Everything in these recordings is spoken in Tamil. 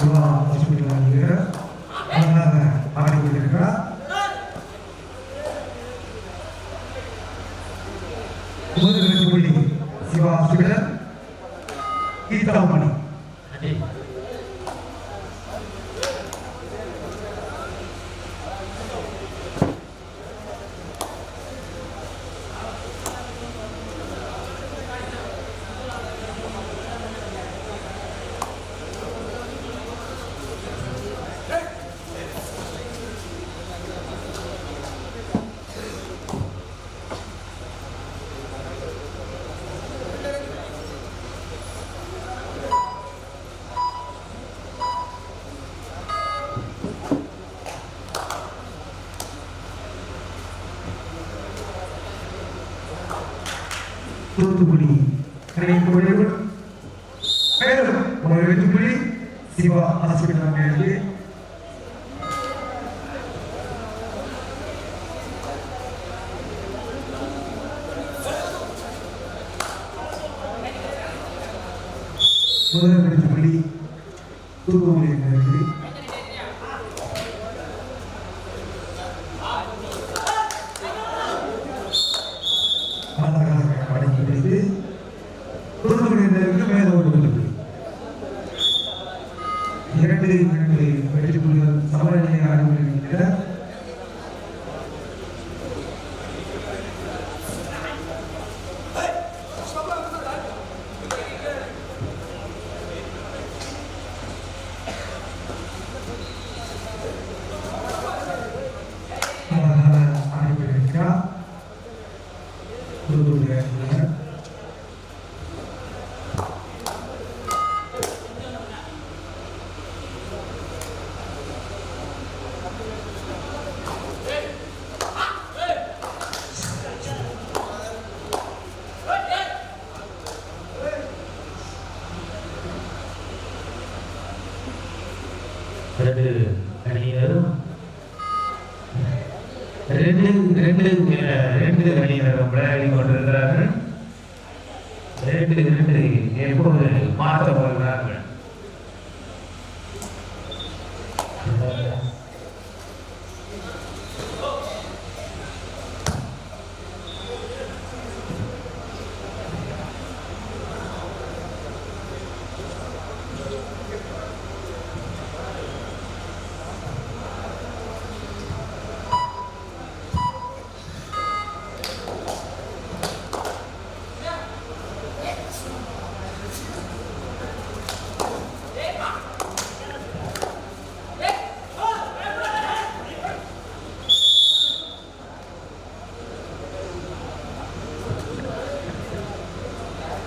누가 해주길 바라기를 하나하나 말하고 될까? 오늘의 주불리 지와 수는 있다 오니 தூத்துக்குடி. கடைக்கோடையுடன் ரெண்டு ரெண்டு அஹ், விளையாடி கொண்டிருக்கிறார்கள் ரெண்டு ரெண்டு எப்போது மாற்றப்படுகிறார்கள்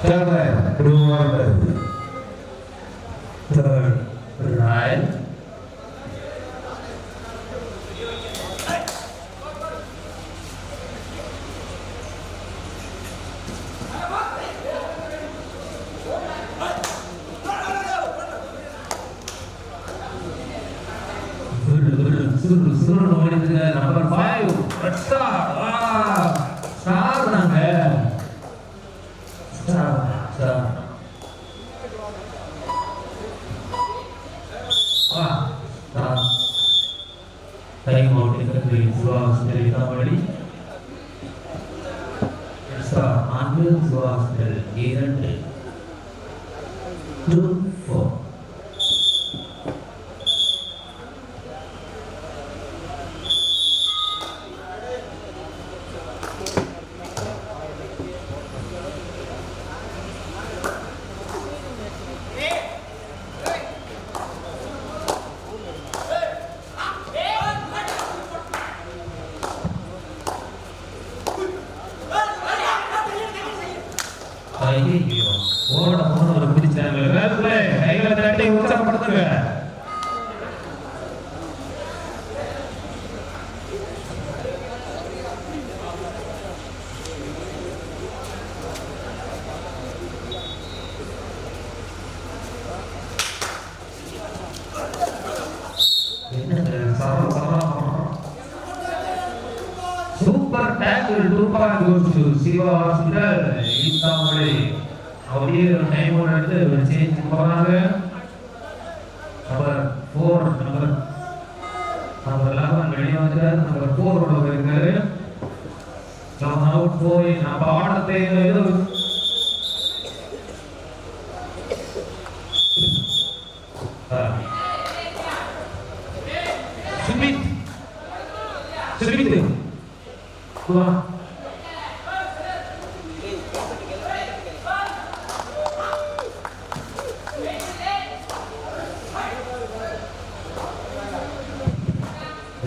Come on, tiga. இரண்டு Final two point goes to Siva Hospital, அப்படியே ஒரு டைம் ஒன்று எடுத்து சேஞ்ச் போனாங்க number four number number eleven வெளியே வந்துட்டாரு நம்பர் ஃபோர் போயிருக்காரு நம்ம அவுட் போய் நம்ம ஆட்டத்தை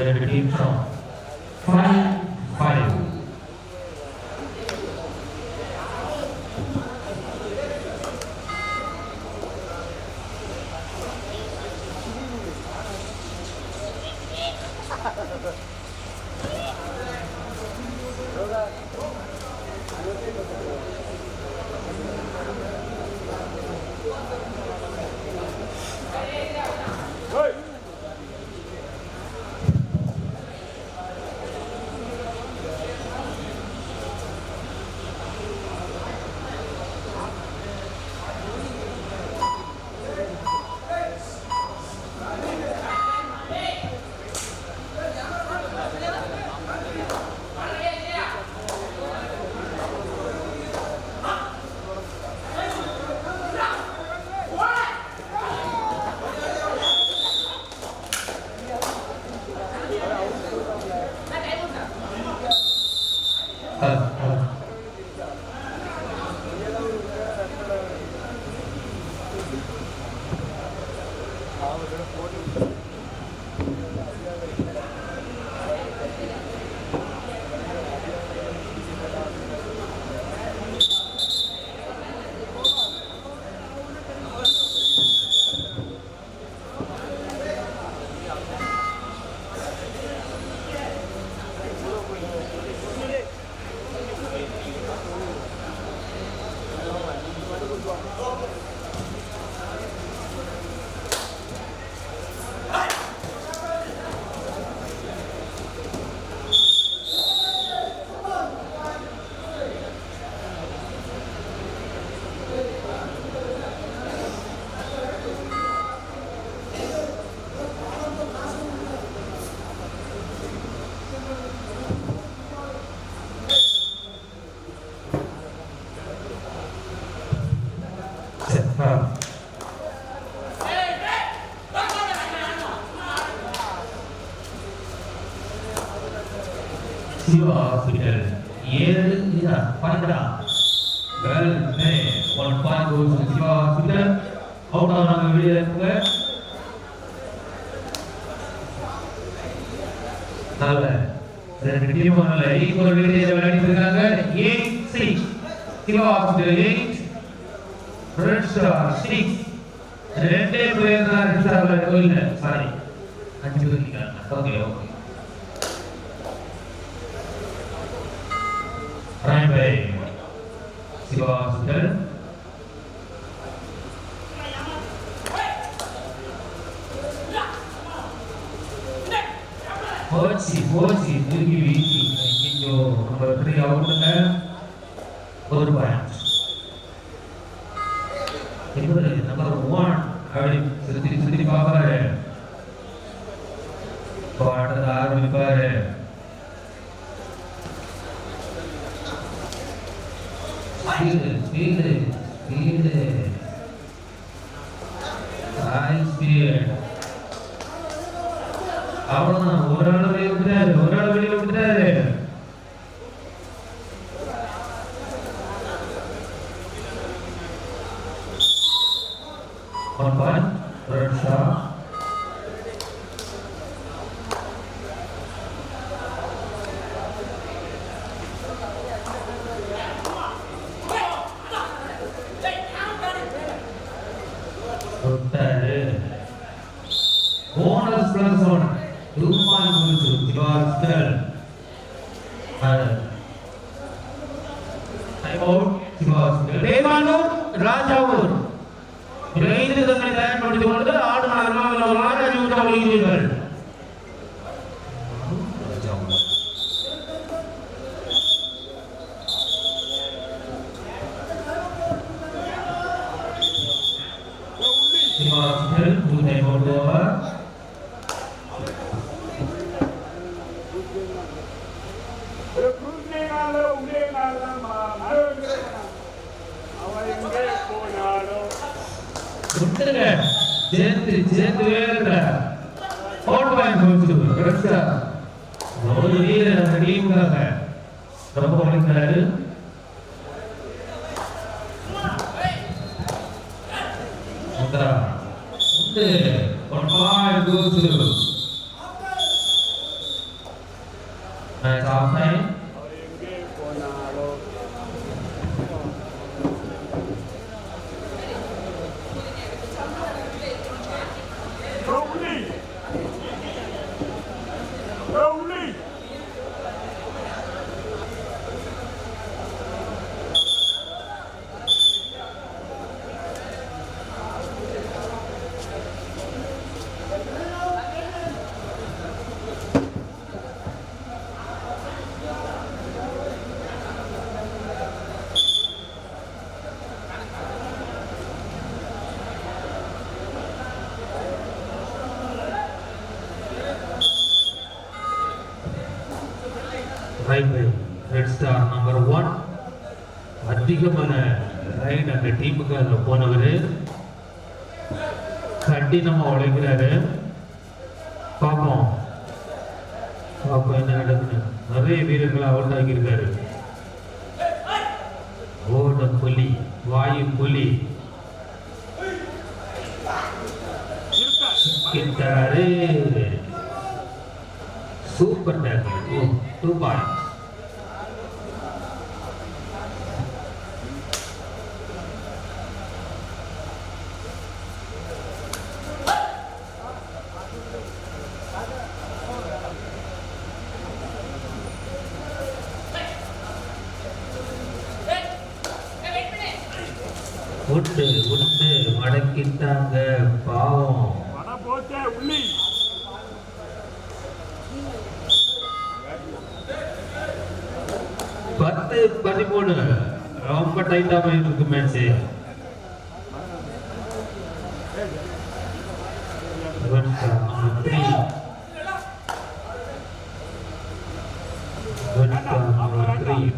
that it came from. Finally, Siva hospital ஏழு இதா நல்ல ரெண்டு டீம் நல்ல ஈக்குவல் வெளியே விளையாடிட்டு இருக்காங்க eight Siva hospital eight red star ரெண்டே பிளேயர் தான் ரெட் சாரி அஞ்சு okay okay Prime by Siva Hospital. போச்சு போச்சு திருப்பி வீசி ஐயோ நம்பர் த்ரீ அவுட்டுங்க ஒரு point bonus plus one two விட்டுருங்க சேர்ந்து சேர்ந்து வேறுங்க அவுட் பாயிண்ட் போச்சு கரெக்டா ஒரு வீரர் அந்த ரொம்ப உழைக்கிறாரு முத்ரா உண்டு one point goes match of time அவன் எங்கே போனாலும் Rowley! Rowley! Right red star number one அதிகமான ரைட் அந்த டீமுக்கு அதில் போனவர். கடினமாக உழைக்கிறாரு. பார்ப்போம் பார்ப்போம் என்ன நடக்குது. நிறைய வீரர்களை அவுட் ஆகியிருக்காரு. ஓட புலி வாயு புலி. சூப்பர் டேக்கர் ஓ சூப்பர். ரொம்ப டைட்டா போயிட்டு இருக்கு மேட்ச்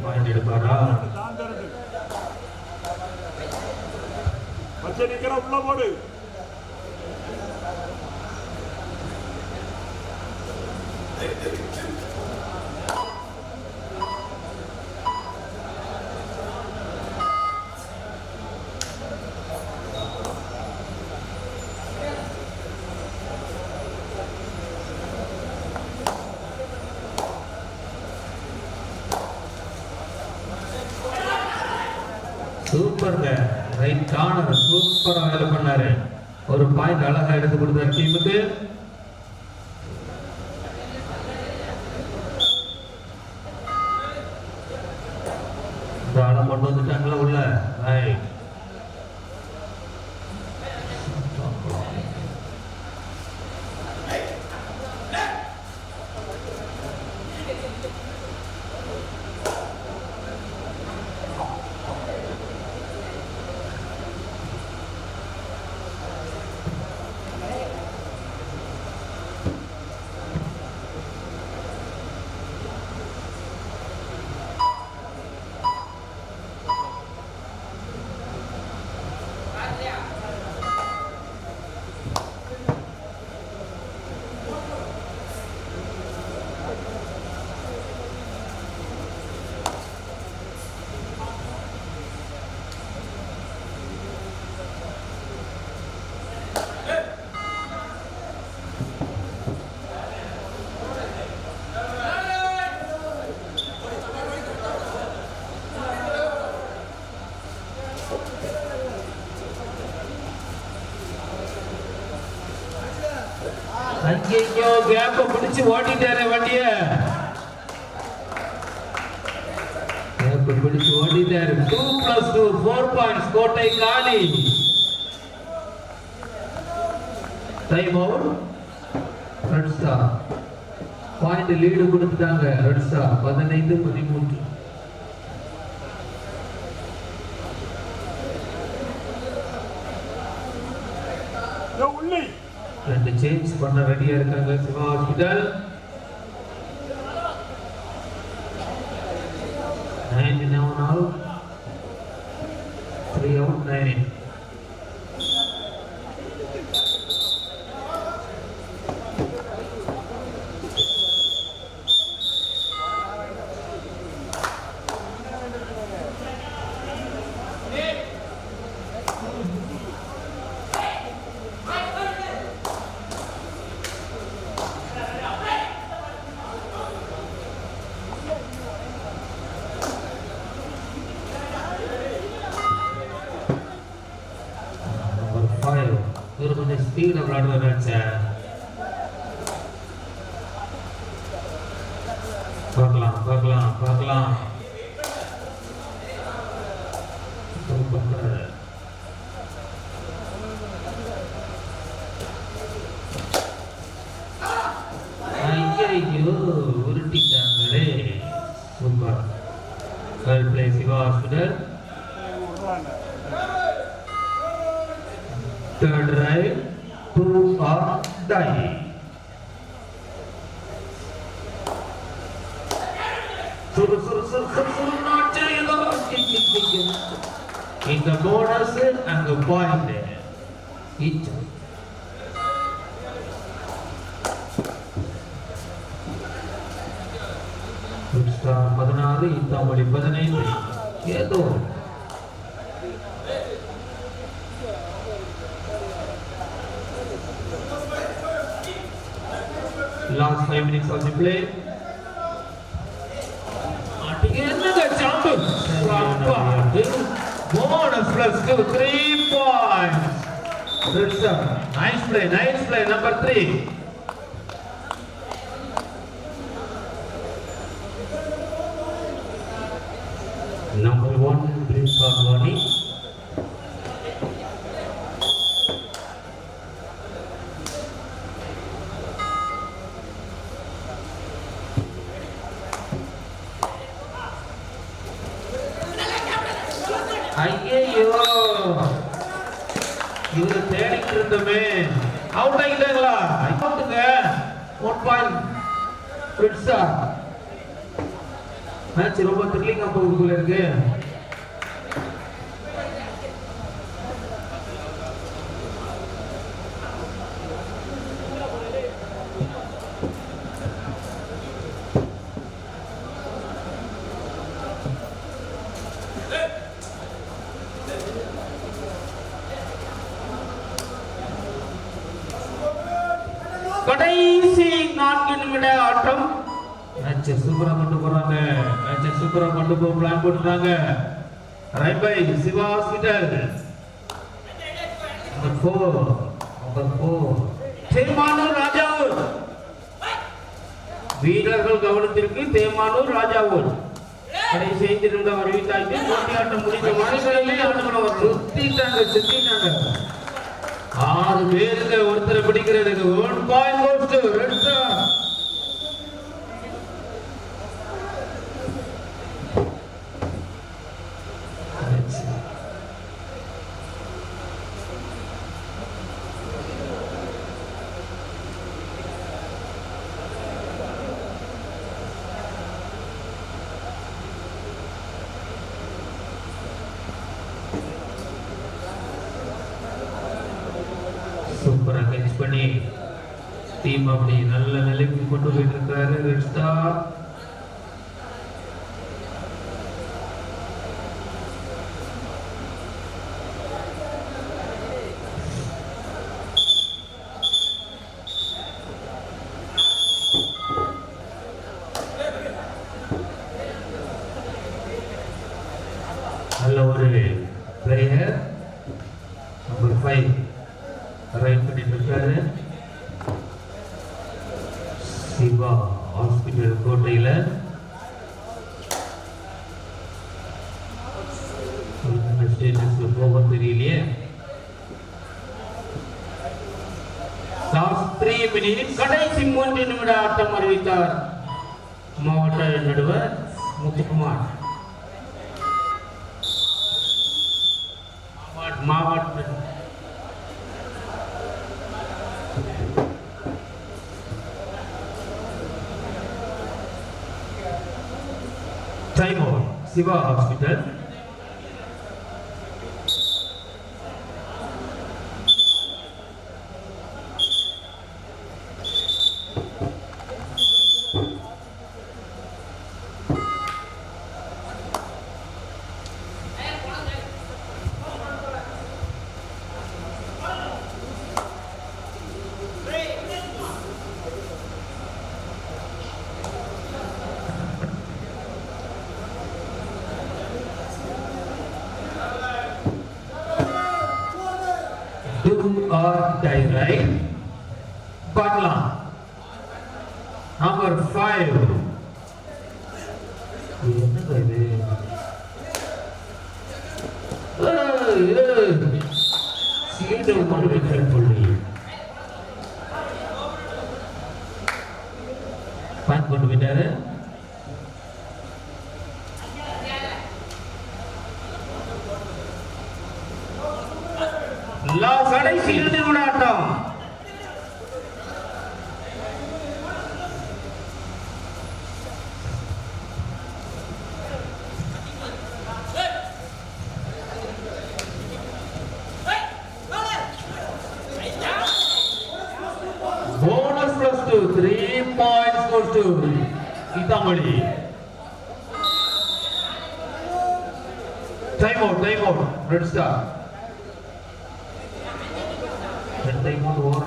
பாயிண்ட் எடுப்பாரா உள்ள போடு. ஒரு அழகா எடுத்து கொடுத்தாரு. டீமுக்கு. இந்த ஆளை கொண்டு வந்துட்டாங்களா உள்ள? ரைட் ஐயோ கேப்ப பிடிச்சு ஓட்டிட்டாரு வண்டிய. கேப்ப பிடிச்சு ஓட்டிட்டாரு. Two plus two four points கோட்டை காலி. Time out red star point lead கொடுத்துட்டாங்க ரெட் ஸ்டார் பதினைந்து பதிமூன்று. இதோ உள்ளி. ரெண்டு சேஞ்ச் பண்ண ரெடியா இருக்காங்க. Siva hospital ninety Nawan out three out nine number five இவர் கொஞ்சம் ஸ்பீடில் விளையாடுவார் சார் பார்க்கலாம் பார்க்கலாம் பார்க்கலாம். Suru, not Chayana. In the bonus and the point. Each. பதினாறு இத்தாமொழி பதினைந்து ஏதோ five minutes of the play. என்னங்க jump bonus plus two three points nice play nice play number three Number one brings on money. ஐயையோ இவரு தேடிட்டு இருந்தோமே அவுட் ஆகிட்டாங்களா அவுட்டுங்க ஒன் பாயிண்ட் மேட்ச் ரொம்ப த்ரில்லிங்காக போகுது இருக்கு கடைசி நான்கு நிமிட ஆட்டம் மேட்ச் சூப்பரா கொண்டு போறாங்க. மேட்ச் சூப்பரா கொண்டு போக பிளான் போட்டுறாங்க right by Siva hospital number four number four Themanur Rajavur. வீரர்கள் கவனத்திற்கு தேமானூர் ராஜாவூர். அதை செய்திருந்த வருவித்தாய்க்கு போட்டியாட்டம் ஆட்டம் முடிந்த மனுஷர்களே ஆட்டங்களை சுத்திட்டாங்க சுத்திட்டாங்க. ஆறு பேருக்கு ஒருத்தரை பிடிக்கிறதுக்கு ஒன் பாயிண்ட் ரெண்டு டு ரெட் கேட்ச் பண்ணி டீம் அப்படி நல்ல நிலைக்கு கொண்டு போயிட்டு இருக்காரு. ரெட் ஸ்டார் நல்ல ஒரு பிளேயர் நம்பர் ஃபைவ் ரைட் பண்ணிட்டு இருக்காரு சிவா ஹாஸ்பிட்டல் கோட்டையில ஸ்டேஜுக்கு ஸ்டேட்டஸ்ல போக தெரியலையே கடைசி மூன்று நிமிட ஆட்டம் அறிவித்தார். மாவட்ட நடுவர் முத்துக்குமார். மாவட்ட மாவட்ட time over Siva hospital. you are die right கடைசி இறுதி விளையாட்டம் Bonus plus two, three points goes to Itamali. Time out, time out, red というものを